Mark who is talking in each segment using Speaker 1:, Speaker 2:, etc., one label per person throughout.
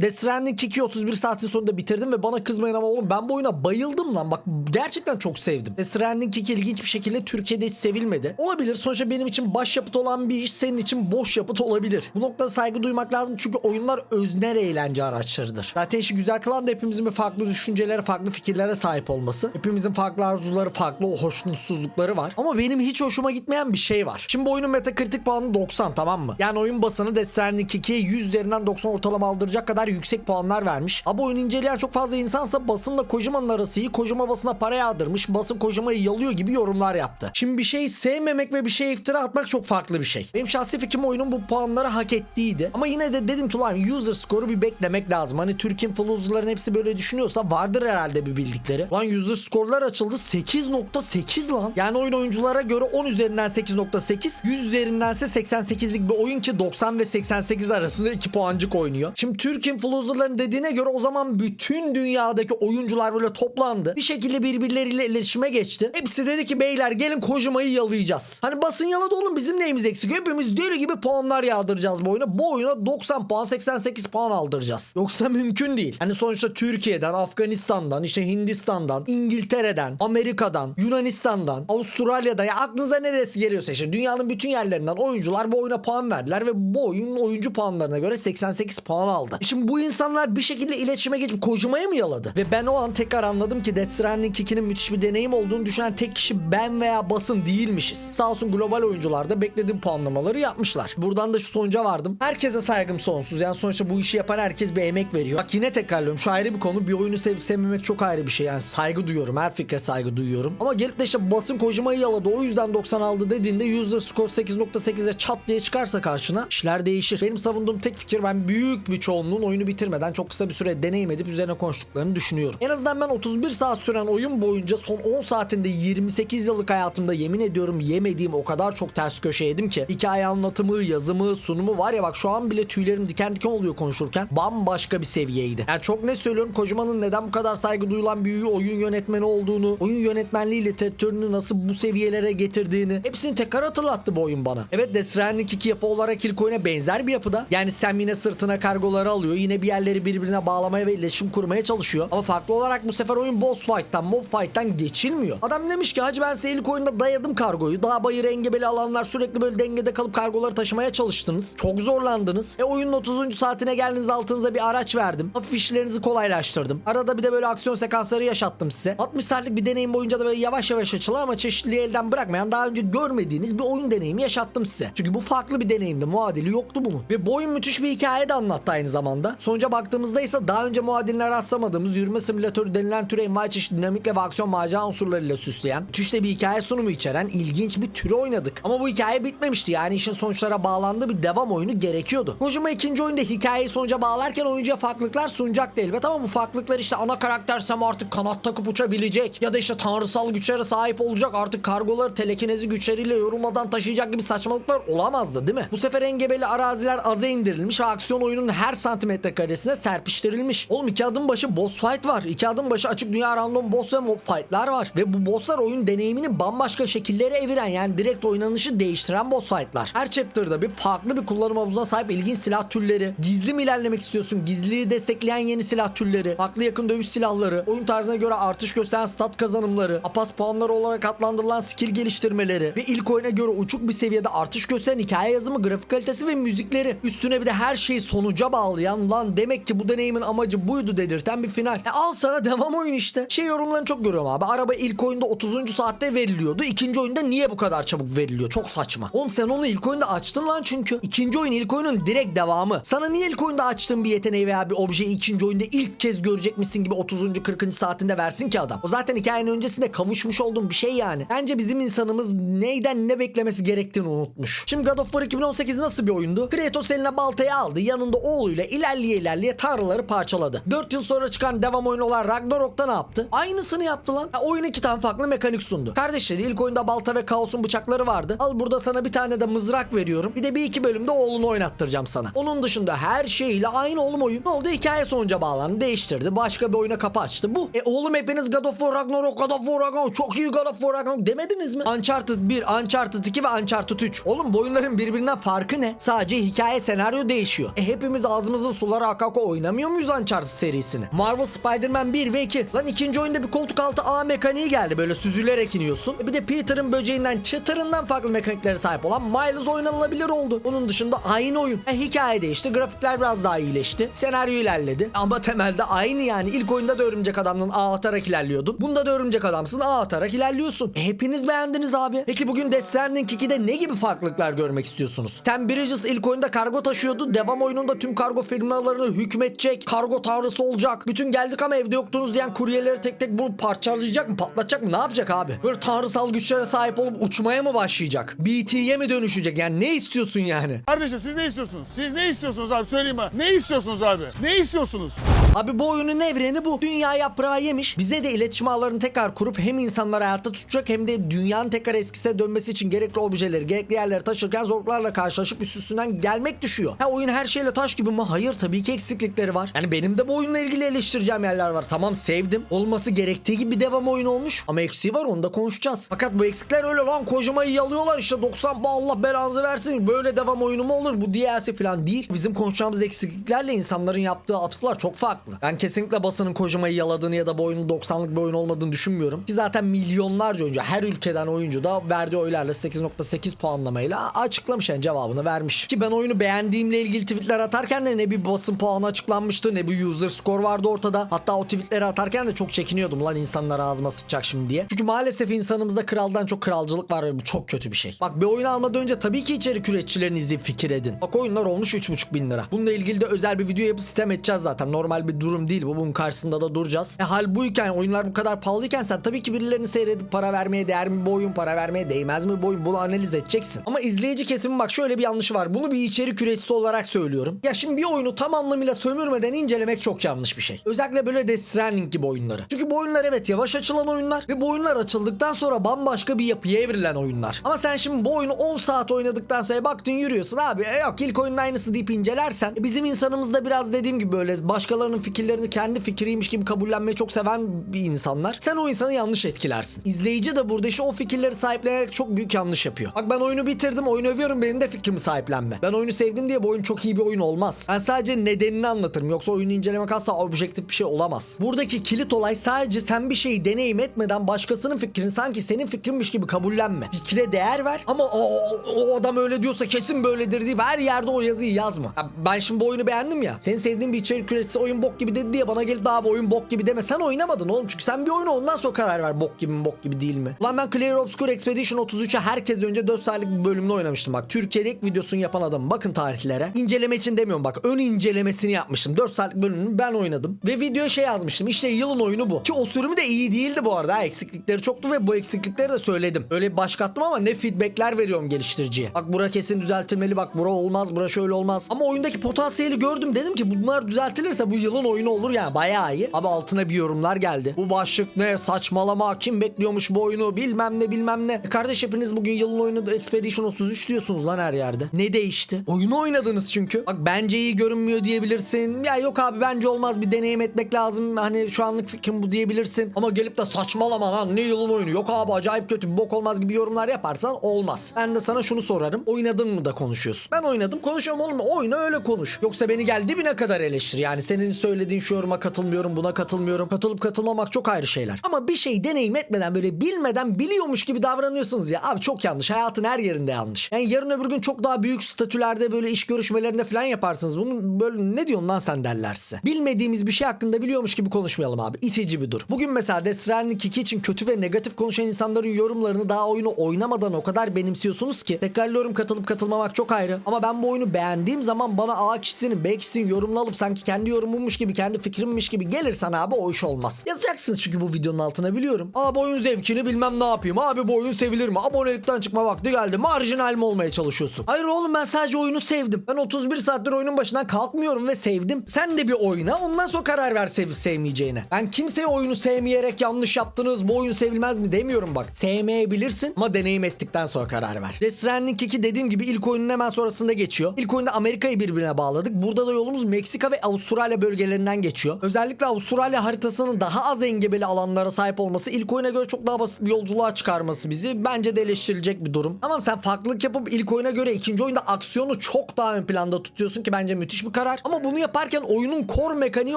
Speaker 1: Death Stranding 2'yi 31 saatin sonunda bitirdim ve bana kızmayın ama oğlum ben bu oyuna bayıldım lan. Bak gerçekten çok sevdim. Death Stranding 2 ilginç bir şekilde Türkiye'de hiç sevilmedi. Olabilir. Sonuçta benim için başyapıt olan bir iş senin için boş yapıt olabilir. Bu noktada saygı duymak lazım çünkü oyunlar özner eğlence araçlarıdır. Zaten işi güzel kılan da hepimizin bir farklı düşüncelere, farklı fikirlere sahip olması. Hepimizin farklı arzuları, farklı hoşnutsuzlukları var. Ama benim hiç hoşuma gitmeyen bir şey var. Şimdi bu oyunun Metacritic puanı 90 tamam mı? Yani oyun basını Death Stranding 2'ye 100 üzerinden 90 ortalama aldıracak kadar yüksek puanlar vermiş. Ama oyunu inceleyen çok fazla insansa basınla Kojima'nın arası. Kojima basına para yağdırmış. Basın Kojima'yı yalıyor gibi yorumlar yaptı. Şimdi bir şey sevmemek ve bir şeye iftira atmak çok farklı bir şey. Benim şahsi fikrim oyunun bu puanları hak ettiğiydi. Ama yine de dedim ki ulan user skoru bir beklemek lazım. Hani Türk influencerların hepsi böyle düşünüyorsa vardır herhalde bir bildikleri. Lan user skorlar açıldı 8.8 lan. Yani oyun oyunculara göre 10 üzerinden 8.8 100 üzerindense 88'lik bir oyun ki 90 ve 88 arasında 2 puancık oynuyor. Şimdi Türk influencerların dediğine göre o zaman bütün dünyadaki oyuncular böyle toplandı. Bir şekilde birbirleriyle iletişime geçti. Hepsi dedi ki beyler gelin Kojima'yı yalayacağız. Hani basın yaladı oğlum bizim neyimiz eksik? Hepimiz deli gibi puanlar yağdıracağız bu oyuna. Bu oyuna 90 puan 88 puan aldıracağız. Yoksa mümkün değil. Hani sonuçta Türkiye'den, Afganistan'dan, işte Hindistan'dan, İngiltere'den, Amerika'dan, Yunanistan'dan, Avustralya'dan ya aklınıza neresi geliyorsa işte dünyanın bütün yerlerinden oyuncular bu oyuna puan verdiler ve bu oyunun oyuncu puanlarına göre 88 puan aldı. Şimdi bu insanlar bir şekilde iletişime geçip Kojima'ya mı yaladı? Ve ben o an tekrar anladım ki Death Stranding 2'nin müthiş bir deneyim olduğunu düşünen tek kişi ben veya basın değilmişiz. Sağ olsun global oyuncular da beklediğim puanlamaları yapmışlar. Buradan da şu sonuca vardım. Herkese saygım sonsuz. Yani sonuçta bu işi yapan herkes bir emek veriyor. Bak yine tekrarlıyorum. Şu ayrı bir konu. Bir oyunu sevip sevmemek çok ayrı bir şey. Yani saygı duyuyorum. Her fikre saygı duyuyorum. Ama gelip de işte basın Kojima'yı yaladı. O yüzden 90 aldı dediğinde user score 8.8'e çat diye çıkarsa karşına işler değişir. Benim savunduğum tek fikir ben büyük bir çoğunluğun oyunu bitirmeden çok kısa bir süre deneyim edip üzerine konuştuklarını düşünüyorum. En azından ben 31 saat süren oyun boyunca son 10 saatinde 28 yıllık hayatımda yemin ediyorum yemediğim o kadar çok ters köşe yedim ki hikaye anlatımı, yazımı, sunumu var ya bak şu an bile tüylerim diken diken oluyor konuşurken bambaşka bir seviyeydi. Yani çok ne söylüyorum Kojima'nın neden bu kadar saygı duyulan bir oyun yönetmeni olduğunu, oyun yönetmenliği literatürünü nasıl bu seviyelere getirdiğini hepsini tekrar hatırlattı bu oyun bana. Evet Death Stranding 2 yapı olarak ilk oyuna benzer bir yapıda. Yani Sam yine sırtına kargoları alıyor. Yine bir yerleri birbirine bağlamaya ve iletişim kurmaya çalışıyor. Ama farklı olarak bu sefer oyun boss fight'tan, mob fight'tan geçilmiyor. Adam demiş ki hacı ben size ilk oyunda dayadım kargoyu. Dağ bayır engebeli alanlar sürekli böyle dengede kalıp kargoları taşımaya çalıştınız. Çok zorlandınız. E oyunun 30. saatine geldiniz altınıza bir araç verdim. Hafif işlerinizi kolaylaştırdım. Arada bir de böyle aksiyon sekansları yaşattım size. 60 saatlik bir deneyim boyunca da böyle yavaş yavaş açılan ama çeşitliliği elden bırakmayan daha önce görmediğiniz bir oyun deneyimi yaşattım size. Çünkü bu farklı bir deneyimdi. Muadili yoktu bunun. Ve bu oyun müthiş bir hikaye de anlattı aynı zamanda. Sonuca baktığımızda ise daha önce muadiline rastlamadığımız yürüme simülatörü denilen türe envai çeşit dinamik ve aksiyon macera unsurlarıyla süsleyen, de bir hikaye sunumu içeren ilginç bir türü oynadık. Ama bu hikaye bitmemişti. Yani işin sonuçlara bağlandığı bir devam oyunu gerekiyordu. Kojima ikinci oyunda hikayeyi sonuca bağlarken oyuncuya farklılıklar sunacaktı elbet ama bu farklılıklar işte ana karakter Sam artık kanat takıp uçabilecek ya da işte tanrısal güçlere sahip olacak artık kargoları telekinezi güçleriyle yorulmadan taşıyacak gibi saçmalıklar olamazdı değil mi? Bu sefer engebeli araziler aza indirilmiş ve aksiyon oyunun her santimetre karesine serpiştirilmiş. Oğlum iki adım başı boss fight var. İki adım başı açık dünya random boss ve mob fightlar var. Ve bu bosslar oyun deneyimini bambaşka şekillere eviren yani direkt oynanışı değiştiren boss fightlar. Her chapter'da bir farklı bir kullanım havuzuna sahip ilginç silah türleri. Gizli mi ilerlemek istiyorsun? Gizliliği destekleyen yeni silah türleri. Farklı yakın dövüş silahları. Oyun tarzına göre artış gösteren stat kazanımları. Apas puanları olarak adlandırılan skill geliştirmeleri. Ve ilk oyuna göre uçuk bir seviyede artış gösteren hikaye yazımı, grafik kalitesi ve müzikleri. Üstüne bir de her şeyi sonuca bağlayan lan demek ki bu deneyimin amacı buydu dedirten bir final. E al sana devam oyun işte. Şey yorumlarını çok görüyorum abi. Araba ilk oyunda 30. saatte veriliyordu. İkinci oyunda niye bu kadar çabuk veriliyor? Çok saçma. Oğlum sen onu ilk oyunda açtın lan çünkü. İkinci oyun ilk oyunun direkt devamı. Sana niye ilk oyunda açtığın bir yeteneği veya bir objeyi ikinci oyunda ilk kez görecekmişsin gibi 30. 40. saatinde versin ki adam. O zaten hikayenin öncesinde kavuşmuş olduğum bir şey yani. Bence bizim insanımız neyden ne beklemesi gerektiğini unutmuş. Şimdi God of War 2018 nasıl bir oyundu? Kratos eline baltayı aldı. Yanında oğluyla ilerleye ilerleye tanrıları parçaladı. 4 yıl sonra çıkan devam oyunu olan Ragnarok'ta ne yaptı? Aynısını yaptı lan. Ya, oyun iki tane farklı mekanik sundu. Kardeşleri ilk oyunda balta ve kaosun bıçakları vardı. Al burada sana bir tane de mızrak veriyorum. Bir de bir iki bölümde oğlunu oynattıracağım sana. Onun dışında her şeyle aynı oğlum oyun. Ne oldu? Hikaye sonuca bağlandı. Değiştirdi. Başka bir oyuna kapı açtı. Bu. E oğlum hepiniz God of War Ragnarok, God of War Ragnarok çok iyi God of War Ragnarok demediniz mi? Uncharted 1, Uncharted 2 ve Uncharted 3. Oğlum bu oyunların birbirinden farkı ne? Sadece hikaye senaryo değişiyor. E hepimiz ağzımızın sorulara arka arka oynamıyor muyuz Uncharted serisini? Marvel Spider-Man 1 ve 2. Lan ikinci oyunda bir koltuk altı A mekaniği geldi böyle süzülerek iniyorsun. Bir de Peter'ın böceğinden çıtırından farklı mekaniklere sahip olan Miles oynanılabilir oldu. Onun dışında aynı oyun. E, hikaye değişti, grafikler biraz daha iyileşti. Senaryo ilerledi. Ama temelde aynı yani. İlk oyunda da örümcek adamdan A atarak ilerliyordun. Bunda da örümcek adamsın A atarak ilerliyorsun. E, hepiniz beğendiniz abi. Peki bugün Death Stranding 2'de ne gibi farklılıklar görmek istiyorsunuz? Sam Bridges ilk oyunda kargo taşıyordu. Devam oyununda tüm kargo firmalarını hükmetecek. Kargo tanrısı olacak. Bütün geldik ama evde yoktunuz diyen kuryeleri tek tek bulup parçalayacak mı? Patlatacak mı? Ne yapacak abi? Böyle tanrısal güçlere sahip olup uçmaya mı başlayacak? BT'ye mi dönüşecek? Yani ne istiyorsun yani?
Speaker 2: Kardeşim siz ne istiyorsunuz? Siz ne istiyorsunuz abi? Söyleyin bana. Ne istiyorsunuz abi? Ne istiyorsunuz?
Speaker 1: Abi bu oyunun evreni bu. Dünya yaprağı yemiş. Bize de iletişim ağlarını tekrar kurup hem insanları hayatta tutacak hem de dünyanın tekrar eskisine dönmesi için gerekli objeleri, gerekli yerlere taşırken zorluklarla karşılaşıp üst üstünden gelmek düşüyor. Ha oyun her şeyle taş gibi mi? Hayır tabii ki eksiklikleri var. Yani benim de bu oyunla ilgili eleştireceğim yerler var. Tamam sevdim. Olması gerektiği gibi devam oyunu olmuş. Ama eksiği var onu da konuşacağız. Fakat bu eksikler öyle lan kocamayı yalıyorlar işte 90 bu Allah belanızı versin. Böyle devam oyunu mu olur? Bu DLC falan değil. Bizim konuşacağımız eksikliklerle insanların yaptığı atıflar çok farklı. Ben kesinlikle basının kocamayı yaladığını ya da bu oyunun 90'lık bir oyun olmadığını düşünmüyorum. Ki zaten milyonlarca oyuncu her ülkeden oyuncu da verdiği oylarla 8.8 puanlamayla açıklamış yani cevabını vermiş. Ki ben oyunu beğendiğimle ilgili tweetler atarken de ne bir basın puanı açıklanmıştı ne bir user score vardı ortada. Hatta o tweetleri atarken de çok çekiniyordum lan insanlar ağzıma sıçacak şimdi diye. Çünkü maalesef insanımızda kraldan çok kralcılık var ve bu çok kötü bir şey. Bak bir oyun almadan önce tabii ki içerik üreticilerini izleyip fikir edin. Bak oyunlar olmuş 3.5 bin lira. Bununla ilgili de özel bir video yapıp sistem edeceğiz zaten. Normal bir durum değil bu. Bunun karşısında da duracağız. E hal buyken oyunlar bu kadar pahalıyken sen tabii ki birilerini seyredip para vermeye değer mi bu oyun para vermeye değmez mi bu oyun bunu analiz edeceksin. Ama izleyici kesimin bak şöyle bir yanlışı var. Bunu bir içerik üreticisi olarak söylüyorum. Ya şimdi bir oyunu tam anlamıyla sömürmeden incelemek çok yanlış bir şey. Özellikle böyle Death Stranding gibi oyunları. Çünkü bu oyunlar evet yavaş açılan oyunlar ve bu oyunlar açıldıktan sonra bambaşka bir yapıya evrilen oyunlar. Ama sen şimdi bu oyunu 10 saat oynadıktan sonra baktın yürüyorsun abi. E yok ilk oyunun aynısı deyip incelersen e bizim insanımızda biraz dediğim gibi böyle başkalarının fikirlerini kendi fikriymiş gibi kabullenmeyi çok seven bir insanlar. Sen o insanı yanlış etkilersin. İzleyici de burada işte o fikirleri sahiplenerek çok büyük yanlış yapıyor. Bak ben oyunu bitirdim, oyunu övüyorum benim de fikrimi sahiplenme. Ben oyunu sevdim diye bu oyun çok iyi bir oyun olmaz. Ben sadece nedenini anlatırım. Yoksa oyunu incelemek asla objektif bir şey olamaz. Buradaki kilit olay sadece sen bir şeyi deneyim etmeden başkasının fikrini sanki senin fikrinmiş gibi kabullenme. Fikre değer ver ama o, o, adam öyle diyorsa kesin böyledir deyip her yerde o yazıyı yazma. Ya ben şimdi bu oyunu beğendim ya. Senin sevdiğin bir içerik üreticisi oyun bok gibi dedi diye bana gelip daha bu oyun bok gibi deme. Sen oynamadın oğlum. Çünkü sen bir oyunu ondan sonra karar ver bok gibi mi bok gibi değil mi? Ulan ben Clear Obscure Expedition 33'e herkes önce 4 saatlik bir bölümünü oynamıştım bak. Türkiye'de ilk videosunu yapan adamım. Bakın tarihlere. İnceleme için demiyorum bak. Ön incelemesini yapmıştım. 4 saatlik bölümünü ben oynadım. Ve videoya şey yazmıştım. İşte yılın oyunu bu. Ki o sürümü de iyi değildi bu arada. Eksiklikleri çoktu ve bu eksiklikleri de söyledim. Öyle başkattım ama ne feedbackler veriyorum geliştiriciye. Bak bura kesin düzeltilmeli. Bak bura olmaz. Bura şöyle olmaz. Ama oyundaki potansiyeli gördüm. Dedim ki bunlar düzeltilirse bu yılın oyunu olur yani. Bayağı iyi. Abi altına bir yorumlar geldi. Bu başlık ne? Saçmalama. Kim bekliyormuş bu oyunu? Bilmem ne bilmem ne. E kardeş hepiniz bugün yılın oyunu Expedition 33 diyorsunuz lan her yerde. Ne değişti? Oyunu oynadınız çünkü. Bak bence iyi görünmüyor diyebilirsin. Ya yok abi bence olmaz bir deneyim etmek lazım. Hani şu anlık fikrim bu diyebilirsin. Ama gelip de saçmalama lan ne yılın oyunu. Yok abi acayip kötü bok olmaz gibi yorumlar yaparsan olmaz. Ben de sana şunu sorarım. Oynadın mı da konuşuyorsun. Ben oynadım konuşuyorum oğlum. Oyna öyle konuş. Yoksa beni gel dibine kadar eleştir. Yani senin söylediğin şu yoruma katılmıyorum buna katılmıyorum. Katılıp katılmamak çok ayrı şeyler. Ama bir şey deneyim etmeden böyle bilmeden biliyormuş gibi davranıyorsunuz ya. Abi çok yanlış. Hayatın her yerinde yanlış. Yani yarın öbür gün çok daha büyük statülerde böyle iş görüşmelerinde falan yaparsınız. Bunu böyle ne diyorsun lan sen derler size. Bilmediğimiz bir şey hakkında biliyormuş gibi konuşmayalım abi. İtici bir dur. Bugün mesela Death Stranding 2 için kötü ve negatif konuşan insanların yorumlarını daha oyunu oynamadan o kadar benimsiyorsunuz ki. Tekrarlıyorum katılıp katılmamak çok ayrı. Ama ben bu oyunu beğendiğim zaman bana A kişisinin B kişisinin yorumunu alıp sanki kendi yorumummuş gibi kendi fikrimmiş gibi gelirsen abi o iş olmaz. Yazacaksınız çünkü bu videonun altına biliyorum. Abi oyun zevkini bilmem ne yapayım. Abi bu oyun sevilir mi? Abonelikten çıkma vakti geldi. Marjinal mi olmaya çalışıyorsun? Hayır oğlum ben sadece oyunu sevdim. Ben 31 saattir oyunun başından kalkmıyorum ve sevdim. Sen de bir oyna ondan sonra karar ver sevip sevmeyeceğine. Ben kimseye oyunu sevmeyerek yanlış yaptınız bu oyun sevilmez mi demiyorum bak. Sevmeyebilirsin ama deneyim ettikten sonra karar ver. Death Stranding 2 dediğim gibi ilk oyunun hemen sonrasında geçiyor. İlk oyunda Amerika'yı birbirine bağladık. Burada da yolumuz Meksika ve Avustralya bölgelerinden geçiyor. Özellikle Avustralya haritasının daha az engebeli alanlara sahip olması ilk oyuna göre çok daha basit bir yolculuğa çıkarması bizi bence de eleştirilecek bir durum. Tamam sen farklılık yapıp ilk oyuna göre ikinci oyunda aksiyonu çok daha ön planda tutuyorsun ki bence müthiş bir karar. Ama bunu yaparken oyunun core mekaniği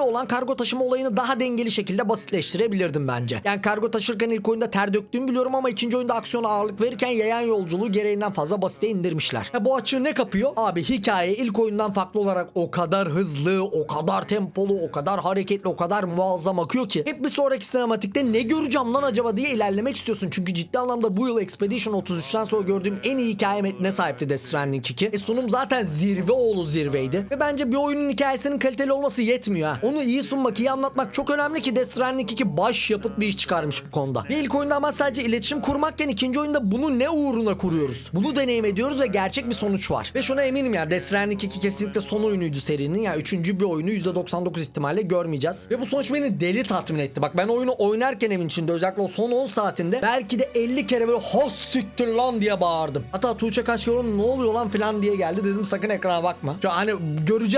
Speaker 1: olan kargo taşıma olayını daha dengeli şekilde basitleştirebilirdim bence. Yani kargo taşırken ilk oyunda ter döktüğümü biliyorum ama ikinci oyunda aksiyona ağırlık verirken yayan yolculuğu gereğinden fazla basite indirmişler. Ha, bu açığı ne kapıyor? Abi hikaye ilk oyundan farklı olarak o kadar hızlı, o kadar tempolu, o kadar hareketli, o kadar muazzam akıyor ki hep bir sonraki sinematikte ne göreceğim lan acaba diye ilerlemek istiyorsun. Çünkü ciddi anlamda bu yıl Expedition 33'ten sonra gördüğüm en iyi hikaye metnine sahipti Death Stranding 2. E sunum zaten zirve oğlu zirveydi. Ve bence bir oyunun hikayesinin kaliteli olması yetmiyor ha. Onu iyi sunmak, iyi anlatmak çok önemli ki Death Stranding 2 baş yapıt bir iş çıkarmış bu konuda. Ve ilk oyunda ama sadece iletişim kurmakken ikinci oyunda bunu ne uğruna kuruyoruz? Bunu deneyim ediyoruz ve gerçek bir sonuç var. Ve şuna eminim ya Death Stranding 2 kesinlikle son oyunuydu serinin. Ya üçüncü bir oyunu %99 ihtimalle görmeyeceğiz. Ve bu sonuç beni deli tatmin etti. Bak ben oyunu oynarken evin içinde özellikle o son 10 saatinde belki de 50 kere böyle hos siktir lan diye bağırdım. Hatta Tuğçe kaç ne oluyor lan falan diye geldi. Dedim sakın ekrana bakma. Şu hani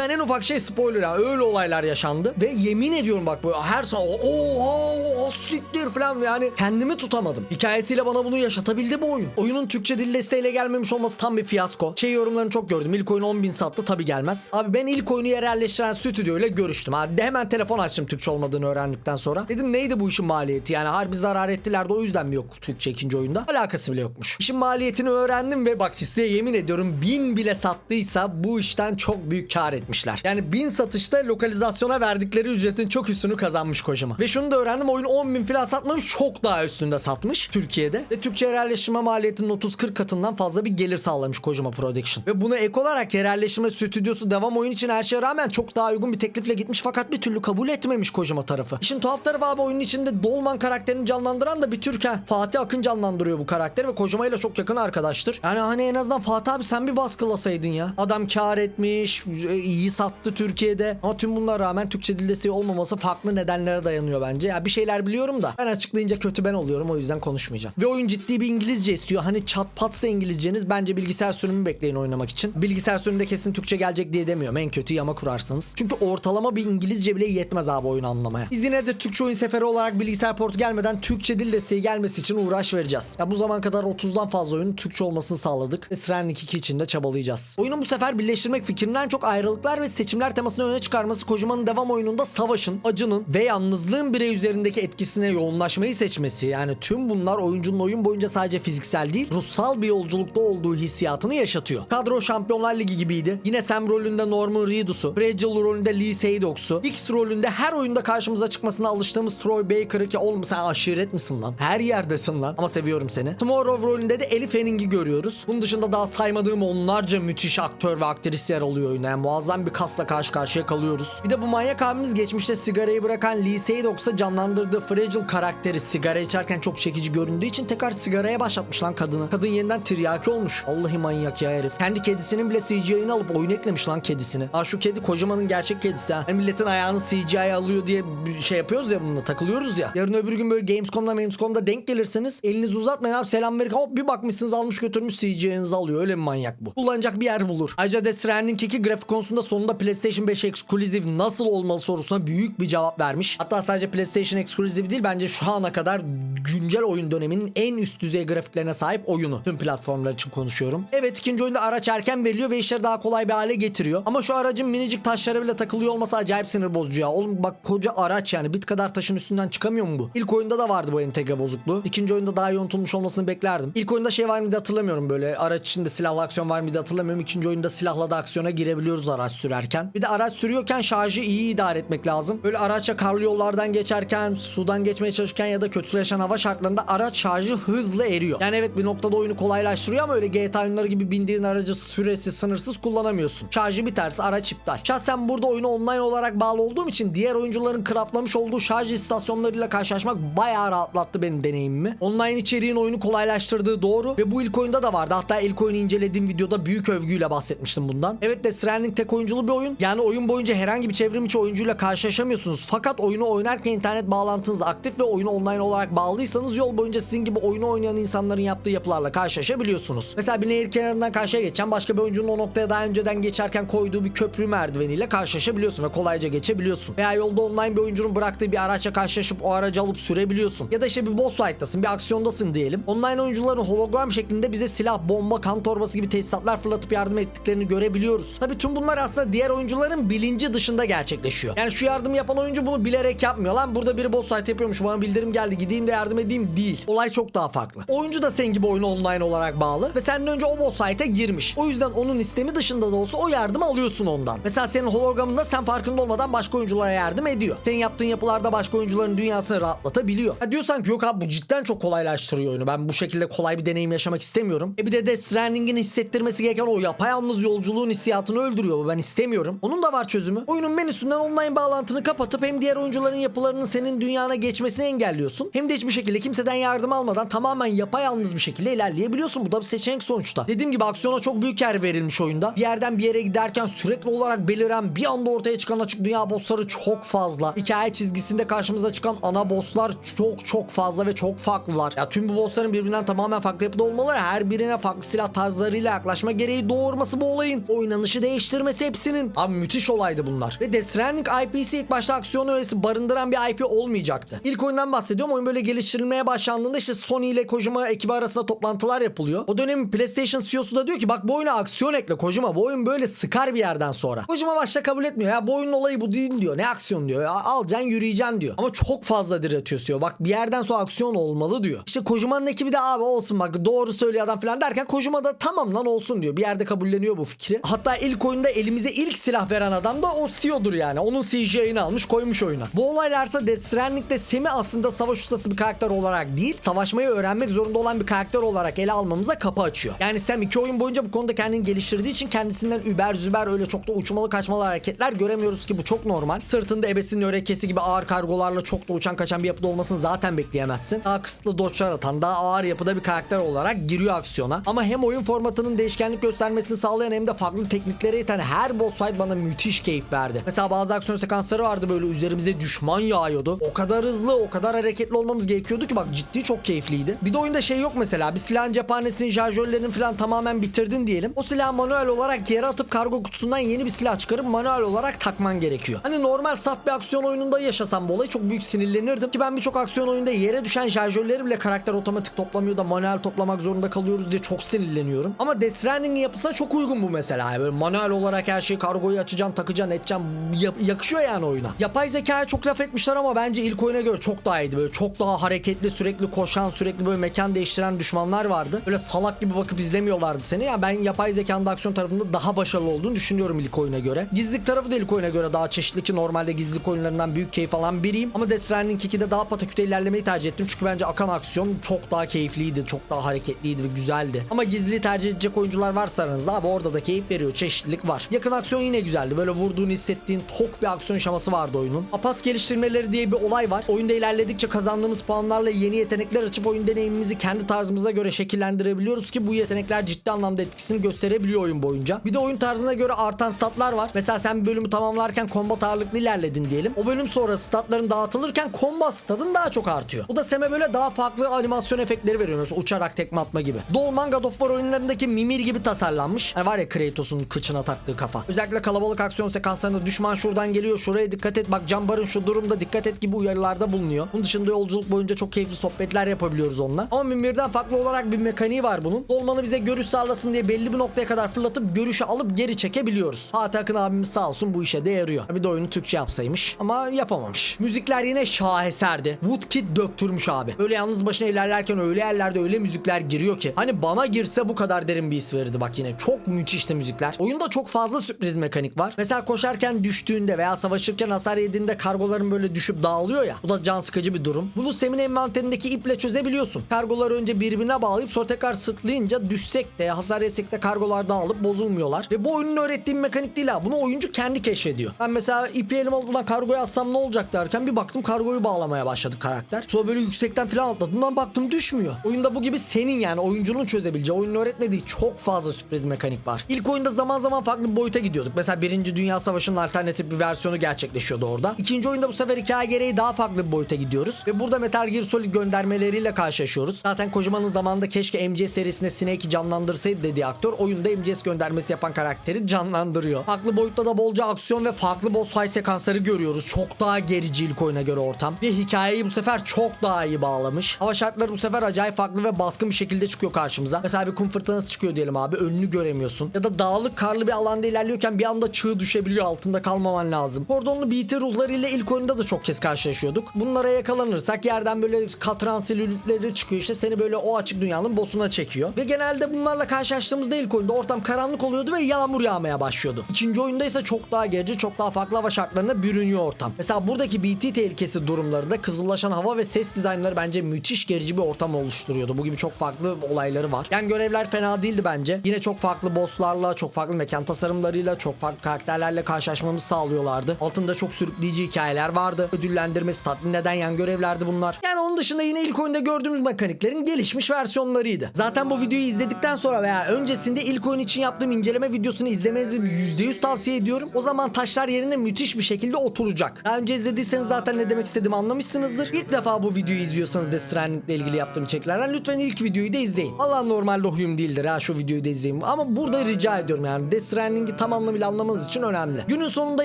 Speaker 1: göreceğin en ufak şey spoiler ya. Öyle olaylar yaşandı. Ve yemin ediyorum bak böyle her son oha hos siktir falan yani kendimi tutamadım. Hikayesiyle bana bunu yaşatabildi bu oyun. Oyunun Türkçe dil desteğiyle gelmemiş olması tam bir fiyasko. Şey yorumlarını çok gördüm. İlk oyun 10.000 sattı tabi gelmez. Abi ben ilk oyunu yerleştiren stüdyo ile görüştüm. Abi hemen telefon açtım Türkçe olmadığını öğrendikten sonra. Dedim neydi bu işin maliyeti? Yani harbi zarar ettiler de o yüzden mi yok Türkçe ikinci oyunda? Alakası bile yokmuş. İşin maliyetini öğrendim ve bak size yemin ediyorum bin bile sattıysa bu işten çok büyük kar etmişler. Yani bin satışta lokalizasyona verdikleri ücretin çok üstünü kazanmış kocama. Ve şunu da öğrendim oyun 10 bin falan satmamış çok daha üstünde satmış Türkiye'de. Ve Türkçe yerleştirme maliyetinin 30-40 katından fazla bir gelir sağlamış kocama Production. Ve buna ek olarak yerleştirme stüdyosu devam oyun için her şeye rağmen çok daha uygun bir teklifle gitmiş fakat bir türlü kabul etmemiş kocama tarafı. İşin tuhaf tarafı abi oyunun içinde Dolman karakterini canlandıran da bir Türken. Fatih Akın canlandırıyor bu karakteri ve kocamayla çok yakın arkadaştır. Yani hani en azından Fatih abi sen bir baskılasaydın ya. Adam kar etmiş, iyi sattı Türkiye'de. Ama tüm bunlara rağmen Türkçe dil desteği olmaması farklı nedenlere dayanıyor bence. Ya bir şeyler biliyorum da ben açıklayınca kötü ben oluyorum o yüzden konuşmayacağım. Ve oyun ciddi bir İngilizce istiyor. Hani çat patsa İngilizceniz bence bilgisayar sürümü bekleyin oynamak için. Bilgisayar sürümünde kesin Türkçe gelecek diye demiyorum. En kötü yama kurarsınız. Çünkü ortalama bir İngilizce bile yetmez abi oyunu anlamaya. Biz yine de Türkçe oyun seferi olarak bilgisayar portu gelmeden Türkçe dil desteği gelmesi için uğraş vereceğiz. Ya bu zaman kadar 30'dan fazla oyunun Türkçe olmasını sağladık. Ve Stranding 2 için de çabalayacağız. Oyunun bu sefer birleştirmek fikrinden çok ayrılıklar ve seçimler temasını öne çıkarması kocamanın devam oyununda savaşın, acının ve yalnızlığın birey üzerindeki etkisine yoğunlaşmayı seçmesi. Yani tüm bunlar oyuncunun oyun boyunca sadece fiziksel değil, ruhsal bir yolculukta olduğu hissiyatını yaşatıyor. Kadro Şampiyonlar Ligi gibiydi. Yine Sam rolünde Norman Reedus'u, Fragile rolünde Lee Seydox'u, X rolünde her oyunda karşımıza çıkmasına alıştığımız Troy Baker'ı ki oğlum sen aşiret misin lan? Her yerdesin lan ama seviyorum seni. Tomorrow rolünde de Ellie Fanning'i görüyoruz. Bunun dışında daha saymadığım onlarca müthiş aktör ve aktris yer alıyor oyuna. Yani muazzam bir kasla karşı karşıya kalıyoruz. Bir de bu manyak abimiz geçmişte sigarayı bırakan Lee Seydox'a canlandırdığı Fragile karakteri sigara içerken çok çekici göründüğü için tekrar sigaraya başlatmış lan kadını. Kadın yeniden tiryaki olmuş. Allahi manyak ya herif. Kendi kedisinin bile CGI'ini alıp oyun eklemiş lan kedisini. Aa şu kedi kocamanın gerçek kedisi ha. Hani milletin ayağını CGI alıyor diye bir şey yapıyoruz ya bununla takılıyoruz ya. Yarın öbür gün böyle Gamescom'da Gamescom'da denk gelirseniz elinizi uzatmayın abi selam verin. Hop bir bakmışsınız almış götürmüş CGI'nizi alıyor. Öyle mi manyak bu? Kullanacak bir yer bulur. Ayrıca Death Stranding 2 grafik konusunda sonunda PlayStation 5 Exclusive nasıl olmalı sorusuna büyük bir cevap vermiş. Hatta sadece PlayStation Exclusive değil bence şu ana kadar güncel oyun döneminin en üst düzey grafiklerine sahip oyunu. Tüm platformlar için konuşuyorum. Evet ikinci oyunda araç erken veriliyor ve işleri daha kolay bir hale getiriyor. Ama şu aracın minicik taşlara bile takılıyor olması acayip sinir bozucu ya. Oğlum bak koca araç yani bit kadar taşın üstünden çıkamıyor mu bu? İlk oyunda da vardı bu entegre bozukluğu. İkinci oyunda daha iyi unutulmuş olmasını beklerdim. İlk oyunda şey var mıydı hatırlamıyorum böyle. Araç içinde silahlı aksiyon var mıydı hatırlamıyorum. İkinci oyunda silahla da aksiyona girebiliyoruz araç sürerken. Bir de araç sürüyorken şarjı iyi idare etmek lazım. Böyle araçla karlı yollardan geçerken, sudan geçmeye çalışırken ya da kötüleşen hava şartlarında araç şarjı hızlı eriyor. Yani evet bir noktada oyunu kolaylaştırıyor ama öyle GTA oyunları gibi bindiğin aracı süresiz sınırsız kullanamıyorsun. Şarjı biterse araç iptal. Şahsen burada oyuna online olarak bağlı olduğum için diğer oyuncuların craftlamış olduğu şarj istasyonlarıyla karşılaşmak bayağı rahatlattı benim deneyimimi. Online içeriğin oyunu kolaylaştırdığı doğru ve bu ilk oyunda da vardı. Hatta ilk oyunu incelediğim videoda büyük övgüyle bahsetmiştim bundan. Evet Death Stranding tek oyunculu bir oyun. Yani oyun boyunca herhangi bir çevrim içi oyuncuyla karşılaşamıyorsunuz. Fakat oyunu oynarken internet bağlantınız aktif ve oyunu online olarak bağlıysanız yol boyunca sizin gibi oyunu oynayan insanların yaptığı yapılarla karşılaşabiliyorsunuz. Mesela bir nehir kenarından karşıya geçen başka bir oyuncunun o noktaya daha önceden geçerken koyduğu bir köprü merdiveniyle karşılaşabiliyorsun ve kolayca geçebiliyorsun. Veya yolda online bir oyuncunun bıraktığı bir araçla karşılaşıp o aracı alıp sürebiliyorsun. Ya da işte bir boss fight'tasın, bir aksiyondasın diyelim. Online oyuncuların hologram şeklinde bize silah, bomba, kan torbası gibi tesisatlar fırlatıp yardım ettiklerini görebiliyoruz. Tabii tüm bunlar aslında aslında diğer oyuncuların bilinci dışında gerçekleşiyor. Yani şu yardım yapan oyuncu bunu bilerek yapmıyor lan. Burada biri boss fight yapıyormuş bana bildirim geldi gideyim de yardım edeyim değil. Olay çok daha farklı. Oyuncu da senin gibi oyuna online olarak bağlı ve senden önce o boss fight'e girmiş. O yüzden onun istemi dışında da olsa o yardımı alıyorsun ondan. Mesela senin hologramında sen farkında olmadan başka oyunculara yardım ediyor. Senin yaptığın yapılarda başka oyuncuların dünyasını rahatlatabiliyor. Ha diyorsan ki yok abi bu cidden çok kolaylaştırıyor oyunu. Ben bu şekilde kolay bir deneyim yaşamak istemiyorum. E bir de Death Stranding'in hissettirmesi gereken o yapayalnız yolculuğun hissiyatını öldürüyor. Ben istemiyorum. Onun da var çözümü. Oyunun menüsünden online bağlantını kapatıp hem diğer oyuncuların yapılarının senin dünyana geçmesini engelliyorsun. Hem de hiçbir şekilde kimseden yardım almadan tamamen yapayalnız bir şekilde ilerleyebiliyorsun. Bu da bir seçenek sonuçta. Dediğim gibi aksiyona çok büyük yer verilmiş oyunda. Bir yerden bir yere giderken sürekli olarak beliren bir anda ortaya çıkan açık dünya bossları çok fazla. Hikaye çizgisinde karşımıza çıkan ana bosslar çok çok fazla ve çok farklılar. Ya tüm bu bossların birbirinden tamamen farklı yapıda olmaları her birine farklı silah tarzlarıyla yaklaşma gereği doğurması bu olayın. Oynanışı değiştirmesi hepsinin. Abi müthiş olaydı bunlar. Ve Death Stranding IP'si ilk başta aksiyon öğesi barındıran bir IP olmayacaktı. İlk oyundan bahsediyorum. Oyun böyle geliştirilmeye başlandığında işte Sony ile Kojima ekibi arasında toplantılar yapılıyor. O dönemin PlayStation CEO'su da diyor ki bak bu oyuna aksiyon ekle Kojima. Bu oyun böyle sıkar bir yerden sonra. Kojima başta kabul etmiyor. Ya bu oyunun olayı bu değil diyor. Ne aksiyon diyor. Ya, alacaksın yürüyeceksin diyor. Ama çok fazla diretiyor CEO. Bak bir yerden sonra aksiyon olmalı diyor. İşte Kojima'nın ekibi de abi olsun bak doğru söylüyor adam falan derken Kojima da tamam lan olsun diyor. Bir yerde kabulleniyor bu fikri. Hatta ilk oyunda elimize ilk silah veren adam da o CEO'dur yani. Onun CGI'ni almış koymuş oyuna. Bu olaylarsa Death Stranding'de Semi aslında savaş ustası bir karakter olarak değil, savaşmayı öğrenmek zorunda olan bir karakter olarak ele almamıza kapı açıyor. Yani Sam iki oyun boyunca bu konuda kendini geliştirdiği için kendisinden über züber öyle çok da uçmalı kaçmalı hareketler göremiyoruz ki bu çok normal. Sırtında ebesinin örekesi gibi ağır kargolarla çok da uçan kaçan bir yapıda olmasını zaten bekleyemezsin. Daha kısıtlı dodge'lar atan, daha ağır yapıda bir karakter olarak giriyor aksiyona. Ama hem oyun formatının değişkenlik göstermesini sağlayan hem de farklı tekniklere iten her boss fight bana müthiş keyif verdi. Mesela bazı aksiyon sekansları vardı böyle üzerimize düşman yağıyordu. O kadar hızlı, o kadar hareketli olmamız gerekiyordu ki bak ciddi çok keyifliydi. Bir de oyunda şey yok mesela bir silahın cephanesini, şarjörlerini falan tamamen bitirdin diyelim. O silahı manuel olarak yere atıp kargo kutusundan yeni bir silah çıkarıp manuel olarak takman gerekiyor. Hani normal saf bir aksiyon oyununda yaşasam bu olayı çok büyük sinirlenirdim. Ki ben birçok aksiyon oyunda yere düşen şarjörleri bile karakter otomatik toplamıyor da manuel toplamak zorunda kalıyoruz diye çok sinirleniyorum. Ama Death Stranding'in yapısına çok uygun bu mesela. Böyle manuel olarak her şeyi kargoyu açacaksın, takacaksın, edeceksin. Ya- yakışıyor yani oyuna. Yapay zekaya çok laf etmişler ama bence ilk oyuna göre çok daha iyiydi. Böyle çok daha hareketli, sürekli koşan, sürekli böyle mekan değiştiren düşmanlar vardı. Böyle salak gibi bakıp izlemiyorlardı seni. Ya ben yapay zekanın da aksiyon tarafında daha başarılı olduğunu düşünüyorum ilk oyuna göre. Gizlilik tarafı da ilk oyuna göre daha çeşitli ki normalde gizlilik oyunlarından büyük keyif alan biriyim. Ama Death Stranding 2'de daha pataküte ilerlemeyi tercih ettim. Çünkü bence akan aksiyon çok daha keyifliydi, çok daha hareketliydi ve güzeldi. Ama gizliliği tercih edecek oyuncular varsa aranızda abi orada da keyif veriyor. Çeşitlilik var. Yakın aksiyon yine güzeldi. Böyle vurduğunu hissettiğin tok bir aksiyon şaması vardı oyunun. Apas geliştirmeleri diye bir olay var. Oyunda ilerledikçe kazandığımız puanlarla yeni yetenekler açıp oyun deneyimimizi kendi tarzımıza göre şekillendirebiliyoruz ki bu yetenekler ciddi anlamda etkisini gösterebiliyor oyun boyunca. Bir de oyun tarzına göre artan statlar var. Mesela sen bir bölümü tamamlarken combat ağırlıklı ilerledin diyelim. O bölüm sonrası statların dağıtılırken combat statın daha çok artıyor. Bu da Sem'e böyle daha farklı animasyon efektleri veriyor. Mesela uçarak tekme atma gibi. Dolman God of War oyunlarındaki Mimir gibi tasarlanmış. Yani var ya Kratos'un kıçına taktığı kafa. Özellikle kalabalık aksiyon sekanslarında düşman şuradan geliyor şuraya dikkat et bak Cambar'ın şu durumda dikkat et gibi uyarılarda bulunuyor. Bunun dışında yolculuk boyunca çok keyifli sohbetler yapabiliyoruz onunla. Ama Mimir'den farklı olarak bir mekaniği var bunun. Dolmanı bize görüş sağlasın diye belli bir noktaya kadar fırlatıp görüşü alıp geri çekebiliyoruz. Fatih Akın abimiz sağ olsun bu işe de yarıyor. Bir de oyunu Türkçe yapsaymış ama yapamamış. Müzikler yine şaheserdi. Woodkid döktürmüş abi. Böyle yalnız başına ilerlerken öyle yerlerde öyle müzikler giriyor ki. Hani bana girse bu kadar derin bir his verirdi bak yine. Çok müthişti müzikler. Oyunda çok fazla sürpriz mekanik var. Mesela koşarken düştüğünde veya savaşırken hasar yediğinde kargoların böyle düşüp dağılıyor ya. Bu da can sıkıcı bir durum. Bunu Sem'in envanterindeki iple çözebiliyorsun. Kargoları önce birbirine bağlayıp sonra tekrar sırtlayınca düşsek de hasar yesek de kargolar dağılıp bozulmuyorlar. Ve bu oyunun öğrettiği bir mekanik değil ha. Bunu oyuncu kendi keşfediyor. Ben mesela ipi elime alıp buradan kargoyu atsam ne olacak derken bir baktım kargoyu bağlamaya başladı karakter. Sonra böyle yüksekten falan atladım. Ben baktım düşmüyor. Oyunda bu gibi senin yani oyuncunun çözebileceği, oyunun öğretmediği çok fazla sürpriz mekanik var. İlk oyunda zaman zaman farklı bir boyuta gidiyorduk. Mesela Birinci Dünya Savaşı'nın alternatif bir versiyonu gerçekleşiyordu orada. İkinci oyunda bu sefer hikaye gereği daha farklı bir boyuta gidiyoruz. Ve burada Metal Gear Solid göndermeleriyle karşılaşıyoruz. Zaten Kojima'nın zamanında keşke MCS serisinde Snake'i canlandırsaydı dediği aktör oyunda MCS göndermesi yapan karakteri canlandırıyor. Farklı boyutta da bolca aksiyon ve farklı boss fight sekansları görüyoruz. Çok daha gerici ilk oyuna göre ortam. Ve hikayeyi bu sefer çok daha iyi bağlamış. Hava şartları bu sefer acayip farklı ve baskın bir şekilde çıkıyor karşımıza. Mesela bir kum fırtınası çıkıyor diyelim abi. Önünü göremiyorsun. Ya da dağlık karlı bir alanda ilerliyorsun ilerliyorken bir anda çığ düşebiliyor altında kalmaman lazım. Kordonlu BT ruhlarıyla ilk oyunda da çok kez karşılaşıyorduk. Bunlara yakalanırsak yerden böyle katran selülitleri çıkıyor işte seni böyle o açık dünyanın boss'una çekiyor. Ve genelde bunlarla karşılaştığımızda ilk oyunda ortam karanlık oluyordu ve yağmur yağmaya başlıyordu. İkinci oyunda ise çok daha gece çok daha farklı hava şartlarına bürünüyor ortam. Mesela buradaki BT tehlikesi durumlarında kızıllaşan hava ve ses dizaynları bence müthiş gerici bir ortam oluşturuyordu. Bu gibi çok farklı olayları var. Yani görevler fena değildi bence. Yine çok farklı bosslarla, çok farklı mekan tasarımlarıyla, çok farklı karakterlerle karşılaşmamızı sağlıyorlardı. Altında çok sürükleyici hikayeler vardı. Ödüllendirmesi tatmin eden yan görevlerdi bunlar. Yani onun dışında yine ilk oyunda gördüğümüz mekaniklerin gelişmiş versiyonlarıydı. Zaten bu videoyu izledikten sonra veya öncesinde ilk oyun için yaptığım inceleme videosunu izlemenizi %100 tavsiye ediyorum. O zaman taşlar yerine müthiş bir şekilde oturacak. Daha önce izlediyseniz zaten ne demek istediğimi anlamışsınızdır. İlk defa bu videoyu izliyorsanız Death Stranding ile ilgili yaptığım içeriklerden lütfen ilk videoyu da izleyin. Allah normalde huyum değildir ya şu videoyu da izleyin. Ama burada rica ediyorum yani Death Stranding'i tam anlamıyla anlamanız için önemli. Günün sonunda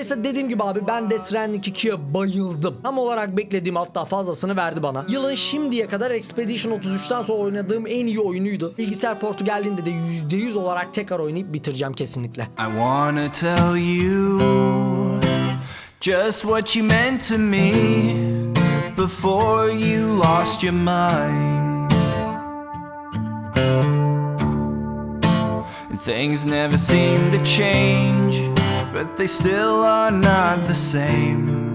Speaker 1: ise dediğim gibi abi ben Stranding 2'ye bayıldım. Tam olarak beklediğim hatta fazlasını verdi bana. Yılın şimdiye kadar Expedition 33'ten sonra oynadığım en iyi oyunuydu. Bilgisayar portu geldiğinde de %100 olarak tekrar oynayıp bitireceğim kesinlikle.
Speaker 3: I wanna tell you just what you meant to me before you lost your mind. Things never seem to change, but they still are not the same.